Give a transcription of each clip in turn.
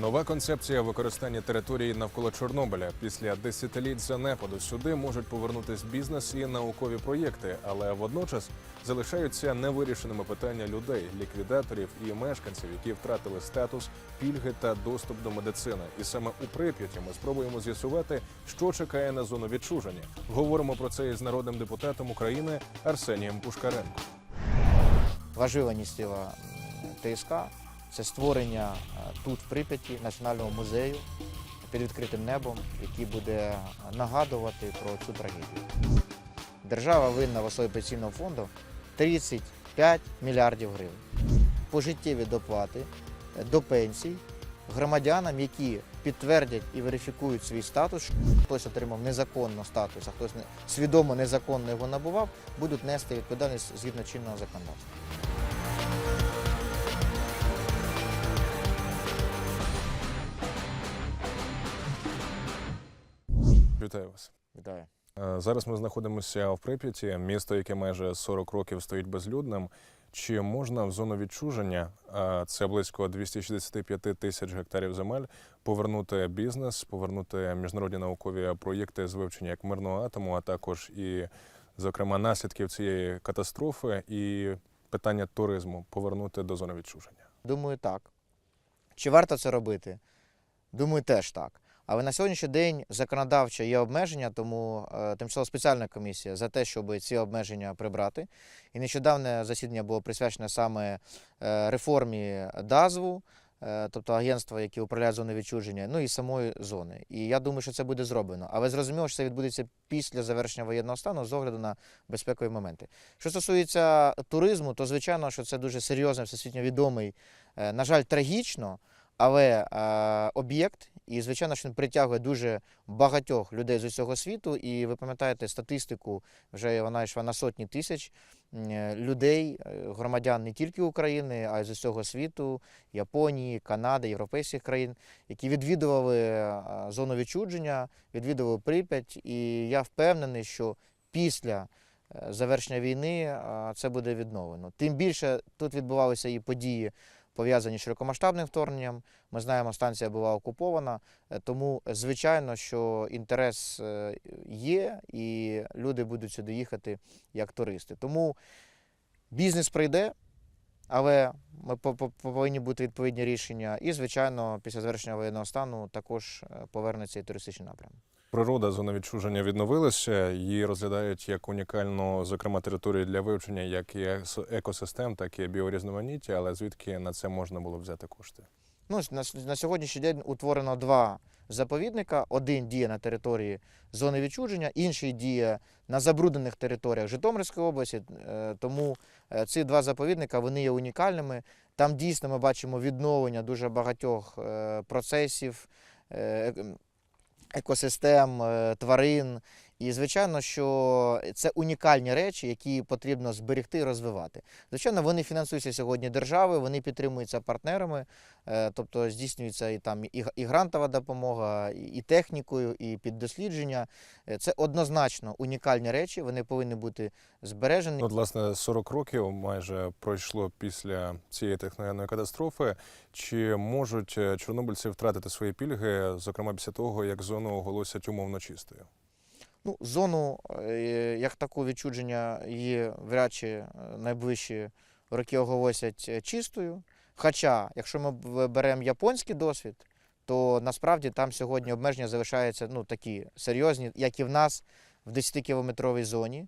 Нова концепція використання території навколо Чорнобиля після десятиліть занепаду сюди можуть повернутись бізнес і наукові проєкти, але водночас залишаються невирішеними питання людей, ліквідаторів і мешканців, які втратили статус, пільги та доступ до медицини. І саме у Прип'яті ми спробуємо з'ясувати, що чекає на зону відчуження. Говоримо про це із народним депутатом України Арсенієм Пушкаренко. Важлива м, ТСК це створення е, тут, в Прип'яті, національного музею під відкритим небом, який буде нагадувати про цю трагедію. Держава винна в особі пенсійного фонду 35 мільярдів гривень. Пожиттєві доплати е, до пенсій громадянам, які підтвердять і верифікують свій статус. Хтось отримав незаконно статус, а хтось свідомо незаконно його набував, будуть нести відповідальність згідно чинного законодавства. Вітаю вас. Вітаю. Е, Зараз ми знаходимося в Прип'яті, місто, яке майже 40 років стоїть безлюдним. Чи можна в зону відчуження, це близько 265 тисяч гектарів земель, повернути бізнес, повернути міжнародні наукові проєкти з вивчення як мирного атому, а також і, зокрема, наслідків цієї катастрофи і питання туризму повернути до зони відчуження? Думаю, так. Чи варто це робити? Думаю, теж так. Але на сьогоднішній день законодавчо є обмеження, тому е, тимчасова спеціальна комісія за те, щоб ці обмеження прибрати. І нещодавне засідання було присвячене саме е, реформі ДАЗВу, е, тобто агентства, які управляють зоною відчуження, ну і самої зони. І я думаю, що це буде зроблено. Але зрозуміло, що це відбудеться після завершення воєнного стану з огляду на безпекові моменти. Що стосується туризму, то звичайно, що це дуже серйозний, всесвітньо відомий, на жаль, трагічно, але е, об'єкт, і звичайно, що він притягує дуже багатьох людей з усього світу. І ви пам'ятаєте статистику, вже вона йшла на сотні тисяч е, людей, е, громадян не тільки України, а й з усього світу, Японії, Канади, європейських країн, які відвідували е, зону відчудження, відвідували Прип'ять. І я впевнений, що після завершення війни це буде відновлено. Тим більше тут відбувалися і події пов'язані з широкомасштабним вторгненням. Ми знаємо, станція була окупована, е, тому звичайно, що інтерес е, є, і люди будуть сюди їхати як туристи. Тому бізнес прийде, але ми по- по- повинні бути відповідні рішення. І, звичайно, після завершення воєнного стану також е, повернеться і туристичний напрям. Природа зони відчуження відновилася. Її розглядають як унікальну, зокрема, територію для вивчення як і екосистем, так і біорізноманіття. Але звідки на це можна було взяти кошти? Ну, на, на сьогоднішній день утворено два заповідника. Один діє на території зони відчуження, інший діє на забруднених територіях Житомирської області. Е, Тому е, ці два заповідника вони є унікальними. Там дійсно ми бачимо відновлення дуже багатьох е, процесів. Екосистем, е, тварин, і звичайно, що це унікальні речі, які потрібно зберегти і розвивати. Звичайно, вони фінансуються сьогодні державою, вони підтримуються партнерами, е, тобто здійснюється і там і грантова допомога, і технікою, і під дослідження. Е, Це однозначно унікальні речі, вони повинні бути збережені. От, власне, 40 років майже пройшло після цієї техногенної катастрофи. Чи можуть е, чорнобильці втратити свої пільги, зокрема після того, як зону оголосять умовно чистою? Ну, зону е, як таку відчудження її вряд чи е, найближчі роки оголосять е, чистою. Хоча, якщо ми беремо японський досвід, то насправді там сьогодні обмеження залишаються ну, такі серйозні, як і в нас в 10-кілометровій зоні.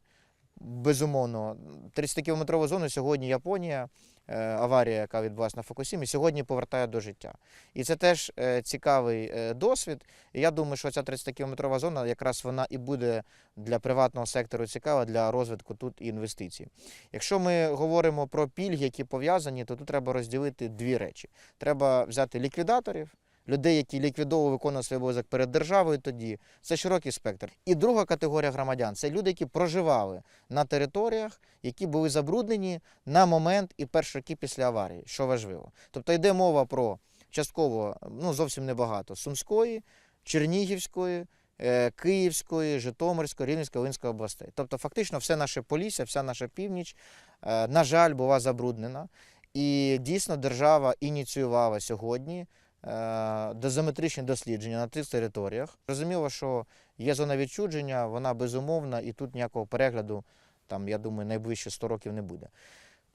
Безумовно, 30-кілометрову зону сьогодні Японія, аварія, яка відбулася на Фукусімі, сьогодні повертає до життя. І це теж е, цікавий е, досвід. І я думаю, що ця 30-кілометрова зона якраз вона і буде для приватного сектору цікава для розвитку тут інвестицій. Якщо ми говоримо про пільги, які пов'язані, то тут треба розділити дві речі. Треба взяти ліквідаторів. Людей, які ліквідовували виконували свій обов'язок перед державою, тоді це широкий спектр. І друга категорія громадян це люди, які проживали на територіях, які були забруднені на момент і перші роки після аварії, що важливо. Тобто йде мова про частково, ну зовсім небагато, Сумської, Чернігівської, е, Київської, Житомирської, Рівненської, Волинської областей. Тобто, фактично, все наше Полісся, вся наша північ, е, на жаль, була забруднена. І дійсно держава ініціювала сьогодні е, дозиметричні дослідження на тих територіях. Зрозуміло, що є зона відчудження, вона безумовна, і тут ніякого перегляду, там, я думаю, найближче 100 років не буде.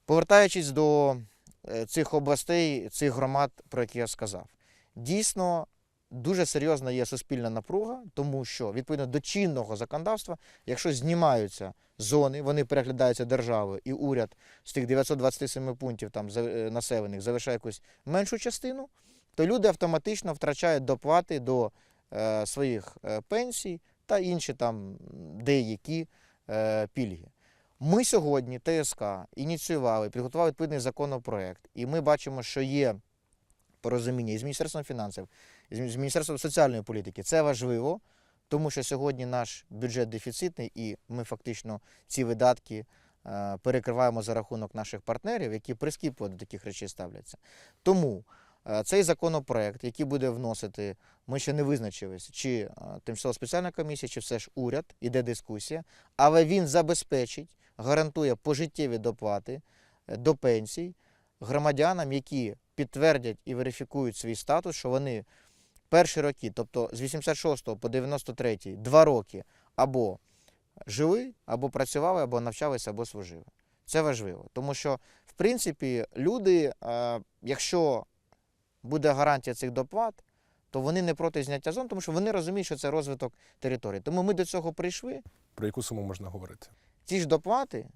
Повертаючись до е, цих областей, цих громад, про які я сказав, дійсно дуже серйозна є суспільна напруга, тому що відповідно до чинного законодавства, якщо знімаються зони, вони переглядаються державою, і уряд з тих 927 пунктів там е, населених залишає якусь меншу частину, то люди автоматично втрачають доплати до е, своїх е, пенсій та інші там деякі е, пільги. Ми сьогодні, ТСК, ініціювали, підготували відповідний законопроект, і ми бачимо, що є порозуміння із Міністерством фінансів, з Міністерством соціальної політики. Це важливо, тому що сьогодні наш бюджет дефіцитний, і ми фактично ці видатки е, перекриваємо за рахунок наших партнерів, які прискіпливо до таких речей ставляться. Тому цей законопроект, який буде вносити, ми ще не визначилися, чи е, тимчасова спеціальна комісія, чи все ж уряд, іде дискусія, але він забезпечить, гарантує пожиттєві доплати е, до пенсій громадянам, які підтвердять і верифікують свій статус, що вони перші роки, тобто з 86 по 93, два роки або жили, або працювали, або навчалися, або служили. Це важливо, тому що, в принципі, люди, е, якщо буде гарантія цих доплат, то вони не проти зняття зон, тому що вони розуміють, що це розвиток території. Тому ми до цього прийшли. Про яку суму можна говорити? Ці ж доплати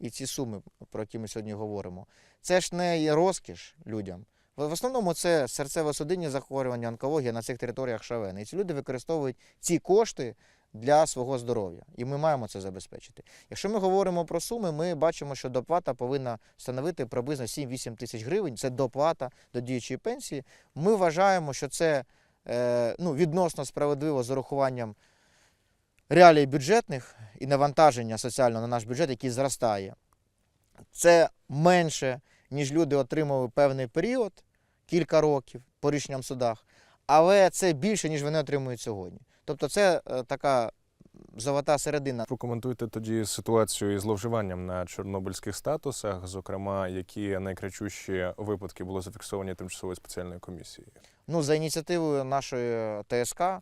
і ці суми, про які ми сьогодні говоримо, це ж не розкіш людям. В в основному це серцево-судинні захворювання, онкологія на цих територіях шалена. І ці люди використовують ці кошти для свого здоров'я. І ми маємо це забезпечити. Якщо ми говоримо про суми, ми бачимо, що доплата повинна становити приблизно 7-8 тисяч гривень. Це доплата до діючої пенсії. Ми вважаємо, що це е, ну, відносно справедливо з урахуванням реалій бюджетних і навантаження соціального на наш бюджет, який зростає. Це менше, ніж люди отримали певний період, кілька років по рішенням судах, але це більше, ніж вони отримують сьогодні. Тобто це е, така золота середина. Прокоментуйте тоді ситуацію із зловживанням на чорнобильських статусах, зокрема, які найкрачущі випадки були зафіксовані тимчасовою спеціальною комісією. Ну, за ініціативою нашої ТСК е,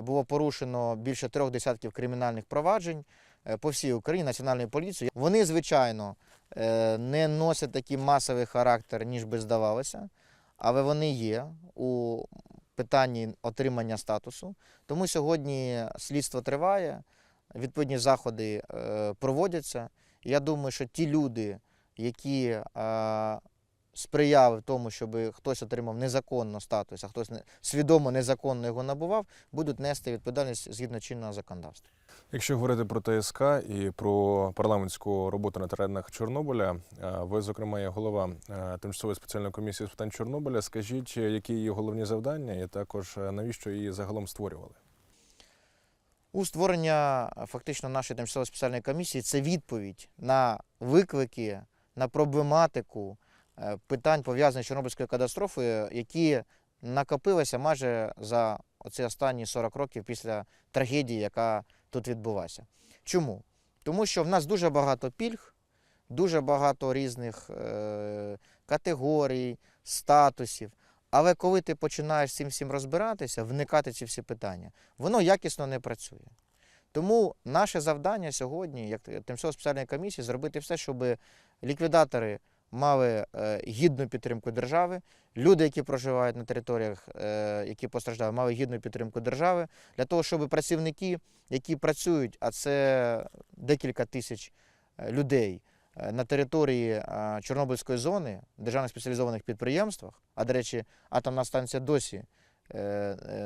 було порушено більше трьох десятків кримінальних проваджень е, по всій Україні, Національної поліції. Вони, звичайно, е, не носять такий масовий характер, ніж би здавалося, але вони є у питанні отримання статусу. Тому сьогодні слідство триває, відповідні заходи е, проводяться. Я думаю, що ті люди, які сприяли тому, щоб хтось отримав незаконно статус, а хтось не- свідомо незаконно його набував, будуть нести відповідальність згідно чинного законодавства. Якщо говорити про ТСК і про парламентську роботу на теренах Чорнобиля, е, ви, зокрема, є голова е, тимчасової спеціальної комісії з питань Чорнобиля. Скажіть, які її головні завдання, і також е, навіщо її загалом створювали? У створення фактично нашої тимчасової спеціальної комісії це відповідь на виклики, на проблематику питань пов'язаних з Чорнобильською катастрофою, які накопилися майже за оці останні 40 років після трагедії, яка тут відбулася. Чому? Тому що в нас дуже багато пільг, дуже багато різних е, категорій, статусів. Але коли ти починаєш цим всім розбиратися, вникати ці всі питання, воно якісно не працює. Тому наше завдання сьогодні, як тимчасово спеціальної комісії, зробити все, щоб ліквідатори мали е, гідну підтримку держави, люди, які проживають на територіях, е, які постраждали, мали гідну підтримку держави, для того, щоб працівники, які працюють, а це декілька тисяч е, людей на території Чорнобильської зони, державних спеціалізованих підприємствах, а до речі, атомна станція досі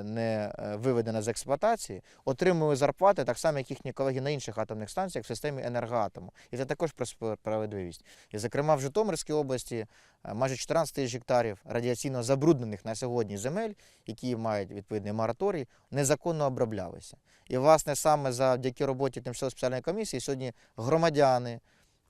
не е, виведена з експлуатації, отримують зарплати так само, як їхні колеги на інших атомних станціях в системі енергоатому. І це також про справедливість. І, зокрема, в Житомирській області е, майже 14 тисяч гектарів радіаційно забруднених на сьогодні земель, які мають відповідний мораторій, незаконно оброблялися. І, власне, саме завдяки роботі тимчасової спеціальної комісії сьогодні громадяни,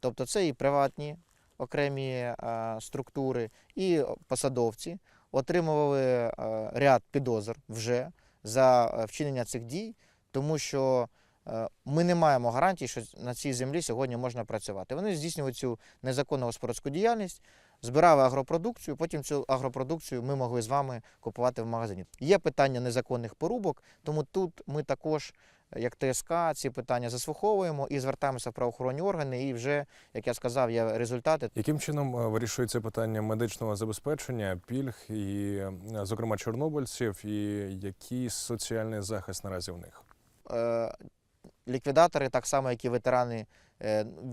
тобто це і приватні окремі е, структури, і посадовці отримували е, ряд підозр вже за е, вчинення цих дій, тому що е, ми не маємо гарантій, що на цій землі сьогодні можна працювати. Вони здійснюють цю незаконну господарську діяльність, збирали агропродукцію, потім цю агропродукцію ми могли з вами купувати в магазині. Є питання незаконних порубок, тому тут ми також, як ТСК, ці питання заслуховуємо і звертаємося в правоохоронні органи. І вже, як я сказав, є результати. Яким чином е, вирішується питання медичного забезпечення, пільг і, е, зокрема, чорнобильців, і який соціальний захист наразі в них? Е, Ліквідатори, так само, як і ветерани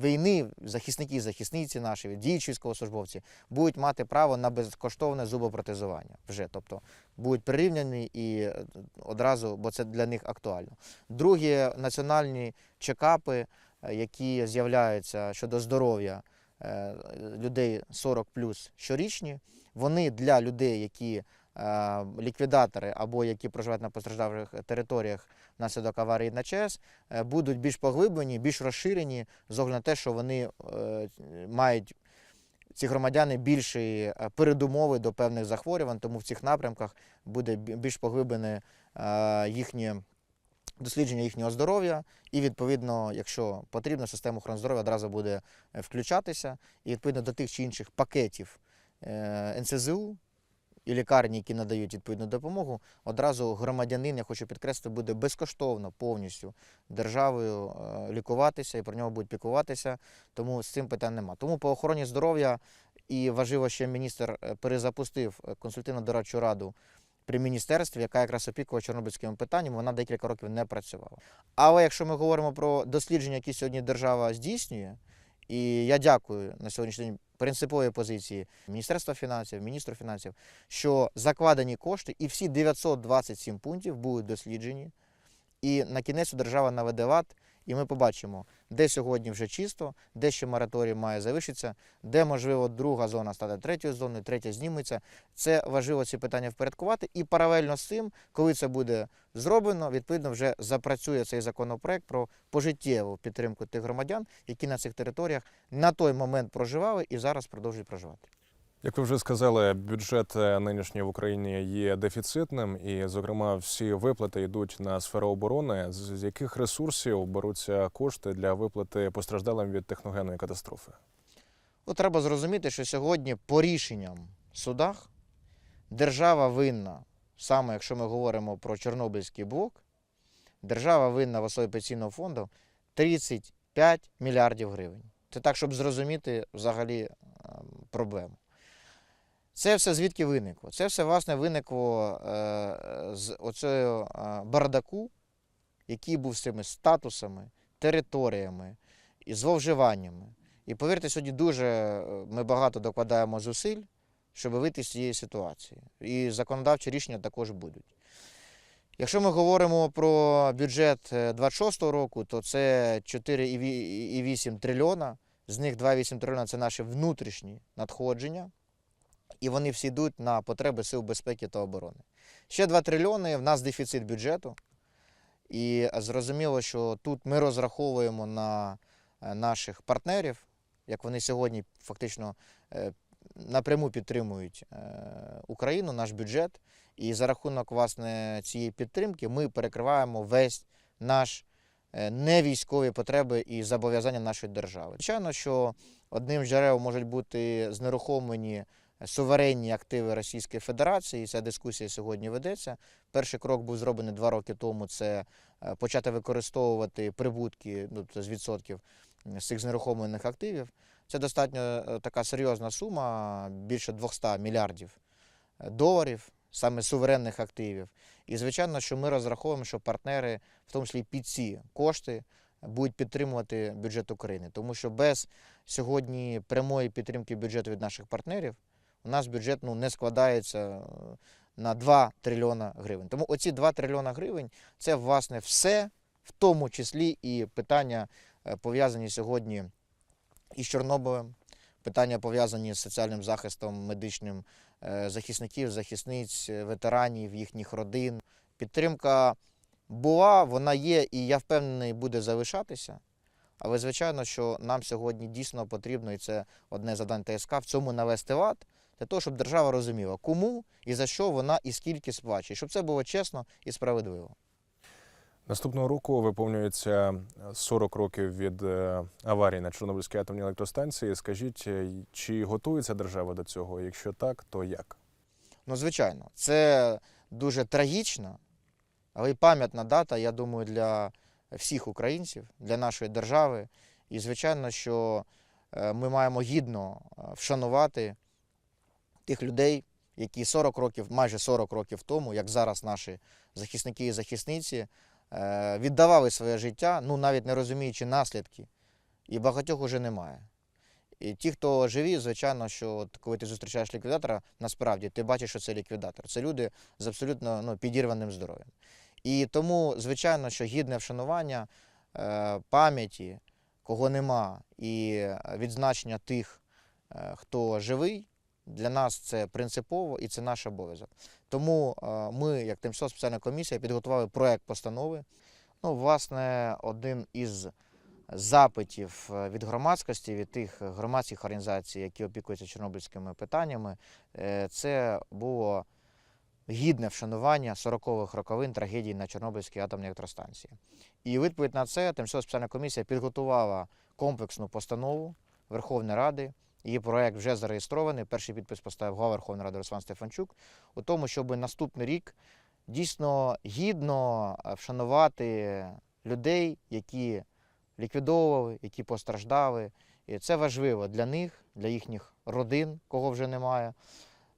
війни, захисники, захисниці наші, діючі військовослужбовці, будуть мати право на безкоштовне зубопротезування вже. Тобто будуть прирівняні і е, одразу, бо це для них актуально. Другі національні чекапи, е, які з'являються щодо здоров'я е, людей 40 щорічні, вони для людей, які е, ліквідатори або які проживають на постраждалих територіях внаслідок аварії на ЧАЕС, е, будуть більш поглиблені, більш розширені з огляду на те, що вони е, мають ці громадяни більші е, передумови до певних захворювань, тому в цих напрямках буде більш поглиблене е, їхнє дослідження їхнього здоров'я, і відповідно, якщо потрібно, система охорони здоров'я одразу буде е, включатися, і відповідно до тих чи інших пакетів е, НСЗУ і лікарні, які надають відповідну допомогу, одразу громадянин, я хочу підкреслити, буде безкоштовно повністю державою е, лікуватися і про нього будуть піклуватися, тому з цим питань нема. Тому по охороні здоров'я і важливо, що міністр е, перезапустив е, консультативно дорадчу раду при міністерстві, яка якраз опікувала чорнобильськими питаннями, вона декілька років не працювала. Але якщо ми говоримо про дослідження, які сьогодні держава здійснює, і я дякую на сьогоднішній день принципової позиції Міністерства фінансів, міністру фінансів, що закладені кошти і всі 927 пунктів будуть досліджені. І на кінець держава наведе лад, і ми побачимо, де сьогодні вже чисто, де ще мораторій має залишитися, де, можливо, друга зона стане третьою зоною, третя зніметься. Це важливо ці питання впорядкувати. І паралельно з цим, коли це буде зроблено, відповідно вже запрацює цей законопроект про пожиттєву підтримку тих громадян, які на цих територіях на той момент проживали і зараз продовжують проживати. Як ви вже сказали, бюджет е, нинішній в Україні є дефіцитним, і, зокрема, всі виплати йдуть на сферу оборони. З яких ресурсів беруться кошти для виплати постраждалим від техногенної катастрофи? Ну, треба зрозуміти, що сьогодні по рішенням в судах держава винна, саме якщо ми говоримо про Чорнобильський блок, держава винна в особі пенсійного фонду 35 мільярдів гривень. Це так, щоб зрозуміти взагалі ем, проблему. Це все звідки виникло? Це все, власне, виникло е, з оцею е, бардаку, який був з цими статусами, територіями і зловживаннями. І повірте, сьогодні дуже е, ми багато докладаємо зусиль, щоб вийти з цієї ситуації. І законодавчі рішення також будуть. Якщо ми говоримо про бюджет е, 26-го року, то це 4,8 трильйона, з них 2,8 трильйона це наші внутрішні надходження, і вони всі йдуть на потреби сил безпеки та оборони. Ще 2 трильйони в нас дефіцит бюджету. І зрозуміло, що тут ми розраховуємо на е, наших партнерів, як вони сьогодні фактично е, напряму підтримують е, Україну, наш бюджет. І за рахунок власне цієї підтримки ми перекриваємо весь наш е, невійськові потреби і зобов'язання нашої держави. Звичайно, що одним з джерел можуть бути знерухомлені суверенні активи Російської Федерації. Ця дискусія сьогодні ведеться. Перший крок був зроблений два роки тому. Це е, почати використовувати прибутки ну, з відсотків з цих знерухомлених активів. Це достатньо е, така серйозна сума, більше 200 мільярдів е, доларів, саме суверенних активів. І звичайно, що ми розраховуємо, що партнери, в тому числі під ці кошти, будуть підтримувати бюджет України. Тому що без сьогодні прямої підтримки бюджету від наших партнерів у нас бюджет ну, не складається е, на 2 трильйона гривень. Тому оці 2 трильйона гривень це власне все, в тому числі і питання е, пов'язані сьогодні із Чорнобилем, питання пов'язані з соціальним захистом медичним е, захисників, захисниць, ветеранів, їхніх родин. Підтримка була, вона є, і я впевнений, буде залишатися. Але звичайно, що нам сьогодні дійсно потрібно, і це одне з завдань ТСК, в цьому навести лад, для того, щоб держава розуміла, кому і за що вона і скільки сплачує, щоб це було чесно і справедливо. Наступного року виповнюється 40 років від е, аварії на Чорнобильській атомній електростанції. Скажіть, е, чи готується держава до цього? Якщо так, то як? Ну, звичайно, це дуже трагічна, але й пам'ятна дата, я думаю, для всіх українців, для нашої держави. І, звичайно, що е, ми маємо гідно е, вшанувати тих людей, які 40 років, майже 40 років тому, як зараз наші захисники і захисниці, е, віддавали своє життя, ну навіть не розуміючи наслідки, і багатьох уже немає. І ті, хто живі, звичайно, що от коли ти зустрічаєш ліквідатора, насправді ти бачиш, що це ліквідатор. Це люди з абсолютно ну, підірваним здоров'ям. І тому, звичайно, що гідне вшанування е, пам'яті, кого нема, і відзначення тих, е, хто живий, для нас це принципово і це наш обов'язок. Тому е, ми, як тимчасова спеціальна комісія, підготували проект постанови. Ну, власне, один із запитів е, від громадськості, від тих громадських організацій, які опікуються чорнобильськими питаннями, е, це було гідне вшанування 40-х роковин трагедії на Чорнобильській атомній електростанції. І відповідь на це тимчасова спеціальна комісія підготувала комплексну постанову Верховної Ради. Її проект вже зареєстрований. Перший підпис поставив голова Верховної Ради Руслан Стефанчук у тому, щоб наступний рік дійсно гідно е, вшанувати людей, які ліквідовували, які постраждали. І це важливо для них, для їхніх родин, кого вже немає,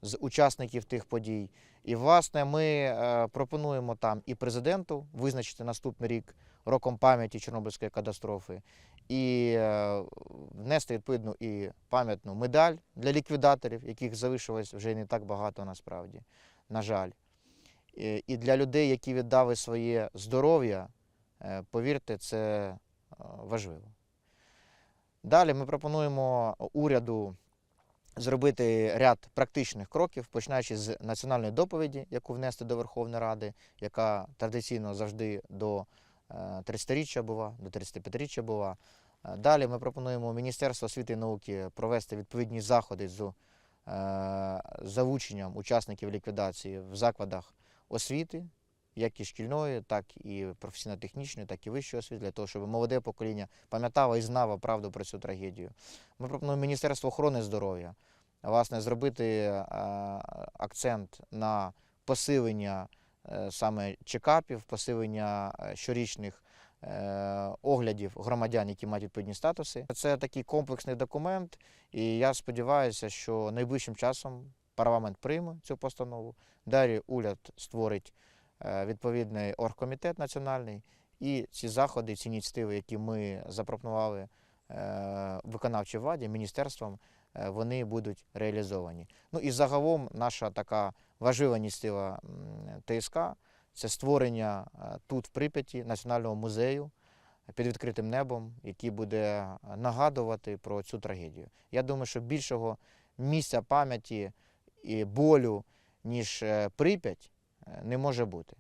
з учасників тих подій. І, власне, ми е, пропонуємо там і президенту визначити наступний рік роком пам'яті Чорнобильської катастрофи, і е, внести відповідну і пам'ятну медаль для ліквідаторів, яких залишилось вже не так багато насправді, на жаль. І для людей, які віддали своє здоров'я, е, повірте, це е, важливо. Далі ми пропонуємо уряду зробити ряд практичних кроків, починаючи з національної доповіді, яку внести до Верховної Ради, яка традиційно завжди до 30-річчя була, до 35-річчя була. Е, Далі ми пропонуємо Міністерству освіти і науки провести відповідні заходи з е, залученням учасників ліквідації в закладах освіти, як і шкільної, так і професійно-технічної, так і вищої освіти, для того, щоб молоде покоління пам'ятало і знало правду про цю трагедію. Ми пропонуємо Міністерство охорони здоров'я власне зробити е, акцент на посилення е, саме чекапів, посилення е, щорічних е, оглядів громадян, які мають відповідні статуси. Це такий комплексний документ, і я сподіваюся, що найближчим часом парламент прийме цю постанову. Далі уряд створить е, відповідний оргкомітет національний, і ці заходи, ці ініціативи, які ми запропонували е, виконавчій владі, міністерствам, е, вони будуть реалізовані. Ну і загалом наша така важлива ініціатива ТСК це створення е, тут, в Прип'яті, національного музею під відкритим небом, який буде нагадувати про цю трагедію. Я думаю, що більшого місця пам'яті і болю, ніж е, Прип'ять, е, не може бути.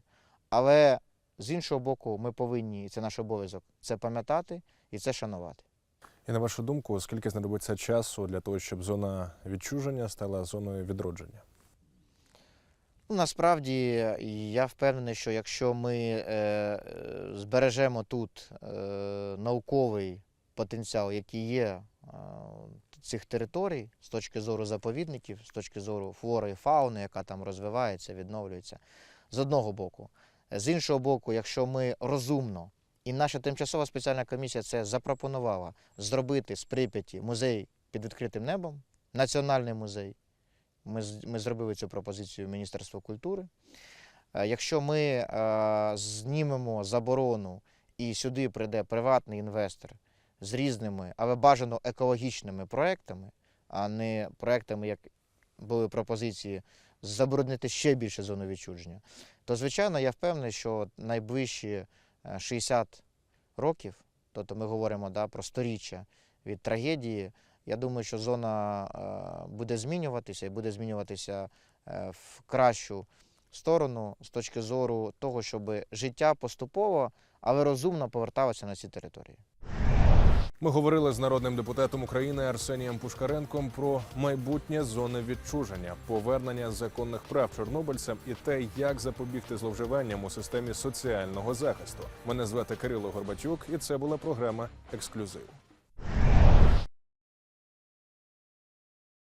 Але з іншого боку, ми повинні, і це наш обов'язок, це пам'ятати і це шанувати. І на вашу думку, скільки знадобиться часу для того, щоб зона відчуження стала зоною відродження? Ну, насправді я впевнений, що якщо ми е, е, збережемо тут е, науковий потенціал, який є е, цих територій з точки зору заповідників, з точки зору флори і фауни, яка там розвивається, відновлюється, з одного боку. З іншого боку, якщо ми розумно, і наша тимчасова спеціальна комісія це запропонувала зробити з Прип'яті музей під відкритим небом, національний музей. Ми, ми зробили цю пропозицію Міністерству культури. Е, Якщо ми е, знімемо заборону і сюди прийде приватний інвестор з різними, але бажано екологічними проектами, а не проектами, як були пропозиції, заборонити ще більше зону відчуження, то звичайно я впевнений, що найближчі е, 60 років, тобто ми говоримо да, про сторіччя від трагедії, я думаю, що зона е, буде змінюватися і буде змінюватися е, в кращу сторону з точки зору того, щоб життя поступово, але розумно поверталося на ці території. Ми говорили з народним депутатом України Арсенієм Пушкаренком про майбутнє зони відчуження, повернення законних прав чорнобильцям і те, як запобігти зловживанням у системі соціального захисту. Мене звати Кирило Горбачук, і це була програма Ексклюзив.